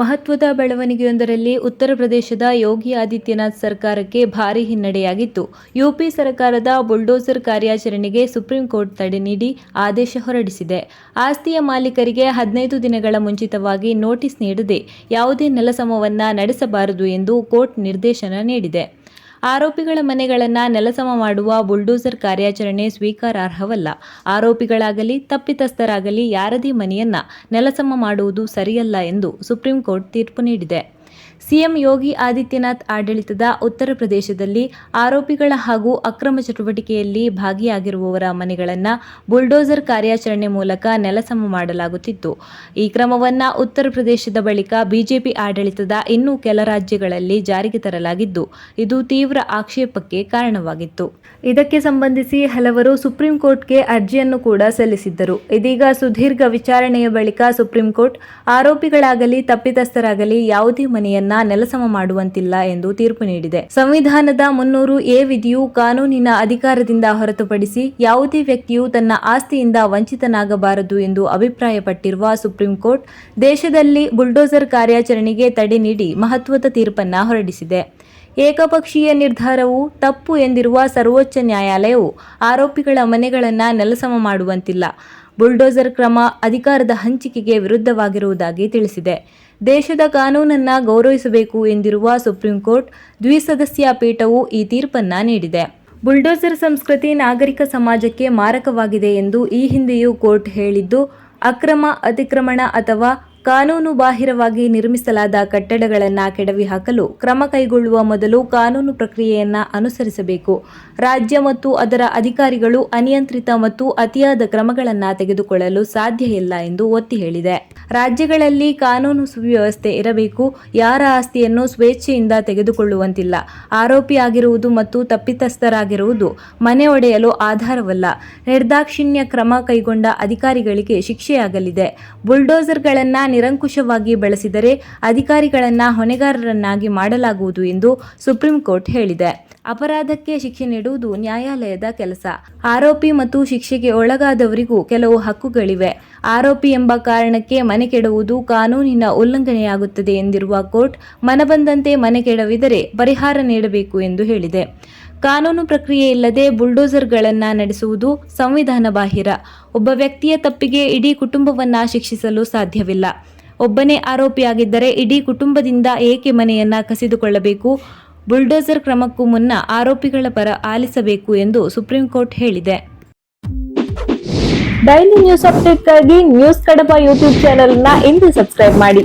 ಮಹತ್ವದ ಬೆಳವಣಿಗೆಯೊಂದರಲ್ಲಿ ಉತ್ತರ ಪ್ರದೇಶದ ಯೋಗಿ ಆದಿತ್ಯನಾಥ್ ಸರ್ಕಾರಕ್ಕೆ ಭಾರೀ ಹಿನ್ನಡೆಯಾಗಿತ್ತು. ಯುಪಿ ಸರ್ಕಾರದ ಬುಲ್ಡೋಸರ್ ಕಾರ್ಯಾಚರಣೆಗೆ ಸುಪ್ರೀಂ ಕೋರ್ಟ್ ತಡೆ ನೀಡಿ ಆದೇಶ ಹೊರಡಿಸಿದೆ. ಆಸ್ತಿಯ ಮಾಲೀಕರಿಗೆ ಹದಿನೈದು ದಿನಗಳ ಮುಂಚಿತವಾಗಿ ನೋಟಿಸ್ ನೀಡದೆ ಯಾವುದೇ ನೆಲಸಮವನ್ನ ನಡೆಸಬಾರದು ಎಂದು ಕೋರ್ಟ್ ನಿರ್ದೇಶನ ನೀಡಿದೆ. ಆರೋಪಿಗಳ ಮನೆಗಳನ್ನು ನೆಲಸಮ ಮಾಡುವ ಬುಲ್ಡೋಸರ್ ಕಾರ್ಯಾಚರಣೆ ಸ್ವೀಕಾರಾರ್ಹವಲ್ಲ. ಆರೋಪಿಗಳಾಗಲಿ, ತಪ್ಪಿತಸ್ಥರಾಗಲಿ ಯಾರದೇ ಮನೆಯನ್ನ ನೆಲಸಮ ಮಾಡುವುದು ಸರಿಯಲ್ಲ ಎಂದು ಸುಪ್ರೀಂ ಕೋರ್ಟ್ ತೀರ್ಪು ನೀಡಿದೆ. ಸಿಎಂ ಯೋಗಿ ಆದಿತ್ಯನಾಥ್ ಆಡಳಿತದ ಉತ್ತರ ಪ್ರದೇಶದಲ್ಲಿ ಆರೋಪಿಗಳ ಹಾಗೂ ಅಕ್ರಮ ಚಟುವಟಿಕೆಯಲ್ಲಿ ಭಾಗಿಯಾಗಿರುವವರ ಮನೆಗಳನ್ನು ಬುಲ್ಡೋಸರ್ ಕಾರ್ಯಾಚರಣೆ ಮೂಲಕ ನೆಲಸಮ ಮಾಡಲಾಗುತ್ತಿತ್ತು. ಈ ಕ್ರಮವನ್ನ ಉತ್ತರ ಪ್ರದೇಶದ ಬಳಿಕ ಬಿಜೆಪಿ ಆಡಳಿತದ ಇನ್ನೂ ಕೆಲ ರಾಜ್ಯಗಳಲ್ಲಿ ಜಾರಿಗೆ ತರಲಾಗಿದ್ದು, ಇದು ತೀವ್ರ ಆಕ್ಷೇಪಕ್ಕೆ ಕಾರಣವಾಗಿತ್ತು. ಇದಕ್ಕೆ ಸಂಬಂಧಿಸಿ ಹಲವರು ಸುಪ್ರೀಂ ಕೋರ್ಟ್ಗೆ ಅರ್ಜಿಯನ್ನು ಕೂಡ ಸಲ್ಲಿಸಿದ್ದರು. ಇದೀಗ ಸುದೀರ್ಘ ವಿಚಾರಣೆಯ ಬಳಿಕ ಸುಪ್ರೀಂ ಕೋರ್ಟ್ ಆರೋಪಿಗಳಾಗಲಿ, ತಪ್ಪಿತಸ್ಥರಾಗಲಿ ಯಾವುದೇ ಮನೆಯನ್ನ ನೆಲಸಮ ಮಾಡುವಂತಿಲ್ಲ ಎಂದು ತೀರ್ಪು ನೀಡಿದೆ. ಸಂವಿಧಾನದ ಮುನ್ನೂರು ಎ ವಿಧಿಯು ಕಾನೂನಿನ ಅಧಿಕಾರದಿಂದ ಹೊರತುಪಡಿಸಿ ಯಾವುದೇ ವ್ಯಕ್ತಿಯು ತನ್ನ ಆಸ್ತಿಯಿಂದ ವಂಚಿತನಾಗಬಾರದು ಎಂದು ಅಭಿಪ್ರಾಯಪಟ್ಟಿರುವ ಸುಪ್ರೀಂ ಕೋರ್ಟ್, ದೇಶದಲ್ಲಿ ಬುಲ್ಡೋಸರ್ ಕಾರ್ಯಾಚರಣೆಗೆ ತಡೆ ನೀಡಿ ಮಹತ್ವದ ತೀರ್ಪನ್ನ ಹೊರಡಿಸಿದೆ. ಏಕಪಕ್ಷೀಯ ನಿರ್ಧಾರವು ತಪ್ಪು ಎಂದಿರುವ ಸರ್ವೋಚ್ಚ ನ್ಯಾಯಾಲಯವು ಆರೋಪಿಗಳ ಮನೆಗಳನ್ನು ನೆಲಸಮ ಮಾಡುವಂತಿಲ್ಲ. ಬುಲ್ಡೋಸರ್ ಕ್ರಮ ಅಧಿಕಾರದ ಹಂಚಿಕೆಗೆ ವಿರುದ್ಧವಾಗಿರುವುದಾಗಿ ತಿಳಿಸಿದೆ. ದೇಶದ ಕಾನೂನನ್ನ ಗೌರವಿಸಬೇಕು ಎಂದಿರುವ ಸುಪ್ರೀಂ ಕೋರ್ಟ್ ದ್ವಿಸದಸ್ಯ ಪೀಠವು ಈ ತೀರ್ಪನ್ನ ನೀಡಿದೆ. ಬುಲ್ಡೋಸರ್ ಸಂಸ್ಕೃತಿ ನಾಗರಿಕ ಸಮಾಜಕ್ಕೆ ಮಾರಕವಾಗಿದೆ ಎಂದು ಈ ಹಿಂದೆಯೂ ಕೋರ್ಟ್ ಹೇಳಿದ್ದು, ಅಕ್ರಮ ಅತಿಕ್ರಮಣ ಅಥವಾ ಕಾನೂನು ಬಾಹಿರವಾಗಿ ನಿರ್ಮಿಸಲಾದ ಕಟ್ಟಡಗಳನ್ನು ಕೆಡವಿ ಹಾಕಲು ಕ್ರಮ ಕೈಗೊಳ್ಳುವ ಮೊದಲು ಕಾನೂನು ಪ್ರಕ್ರಿಯೆಯನ್ನ ಅನುಸರಿಸಬೇಕು. ರಾಜ್ಯ ಮತ್ತು ಅದರ ಅಧಿಕಾರಿಗಳು ಅನಿಯಂತ್ರಿತ ಮತ್ತು ಅತಿಯಾದ ಕ್ರಮಗಳನ್ನು ತೆಗೆದುಕೊಳ್ಳಲು ಸಾಧ್ಯ ಇಲ್ಲ ಎಂದು ಒತ್ತಿ ಹೇಳಿದೆ. ರಾಜ್ಯಗಳಲ್ಲಿ ಕಾನೂನು ಸುವ್ಯವಸ್ಥೆ ಇರಬೇಕು. ಯಾರ ಆಸ್ತಿಯನ್ನು ಸ್ವೇಚ್ಛೆಯಿಂದ ತೆಗೆದುಕೊಳ್ಳುವಂತಿಲ್ಲ. ಆರೋಪಿಯಾಗಿರುವುದು ಮತ್ತು ತಪ್ಪಿತಸ್ಥರಾಗಿರುವುದು ಮನೆ ಒಡೆಯಲು ಆಧಾರವಲ್ಲ. ನಿರ್ದಾಕ್ಷಿಣ್ಯ ಕ್ರಮ ಕೈಗೊಂಡ ಅಧಿಕಾರಿಗಳಿಗೆ ಶಿಕ್ಷೆಯಾಗಲಿದೆ. ಬುಲ್ಡೋಸರ್ಗಳನ್ನು ನಿರಂಕುಶವಾಗಿ ಬಳಸಿದರೆ ಅಧಿಕಾರಿಗಳನ್ನ ಹೊಣೆಗಾರರನ್ನಾಗಿ ಮಾಡಲಾಗುವುದು ಎಂದು ಸುಪ್ರೀಂ ಕೋರ್ಟ್ ಹೇಳಿದೆ. ಅಪರಾಧಕ್ಕೆ ಶಿಕ್ಷೆ ನೀಡುವುದು ನ್ಯಾಯಾಲಯದ ಕೆಲಸ. ಆರೋಪಿ ಮತ್ತು ಶಿಕ್ಷೆಗೆ ಒಳಗಾದವರಿಗೂ ಕೆಲವು ಹಕ್ಕುಗಳಿವೆ. ಆರೋಪಿ ಎಂಬ ಕಾರಣಕ್ಕೆ ಮನೆ ಕೆಡುವುದು ಕಾನೂನಿನ ಉಲ್ಲಂಘನೆಯಾಗುತ್ತದೆ ಎಂದಿರುವ ಕೋರ್ಟ್ ಮನಬಂದಂತೆ ಮನೆ ಕೆಡವಿದರೆ ಪರಿಹಾರ ನೀಡಬೇಕು ಎಂದು ಹೇಳಿದೆ. ಕಾನೂನು ಪ್ರಕ್ರಿಯೆ ಇಲ್ಲದೆ ಬುಲ್ಡೋಸರ್ಗಳನ್ನ ನಡೆಸುವುದು ಸಂವಿಧಾನ ಬಾಹಿರ ಒಬ್ಬ ವ್ಯಕ್ತಿಯ ತಪ್ಪಿಗೆ ಇಡೀ ಕುಟುಂಬವನ್ನ ಶಿಕ್ಷಿಸಲು ಸಾಧ್ಯವಿಲ್ಲ. ಒಬ್ಬನೇ ಆರೋಪಿಯಾಗಿದ್ದರೆ ಇಡೀ ಕುಟುಂಬದಿಂದ ಏಕೆ ಮನೆಯನ್ನ ಕಸಿದುಕೊಳ್ಳಬೇಕು? ಬುಲ್ಡೋಸರ್ ಕ್ರಮಕ್ಕೂ ಮುನ್ನ ಆರೋಪಿಗಳ ಪರ ಆಲಿಸಬೇಕು ಎಂದು ಸುಪ್ರೀಂ ಕೋರ್ಟ್ ಹೇಳಿದೆ. ಡೈಲಿ ನ್ಯೂಸ್ ಅಪ್ಡೇಟ್ಗಾಗಿ ನ್ಯೂಸ್ ಕಡಬ ಯೂಟ್ಯೂಬ್ ಚಾನೆಲ್ನ ಇಂದು ಸಬ್ಸ್ಕ್ರೈಬ್ ಮಾಡಿ.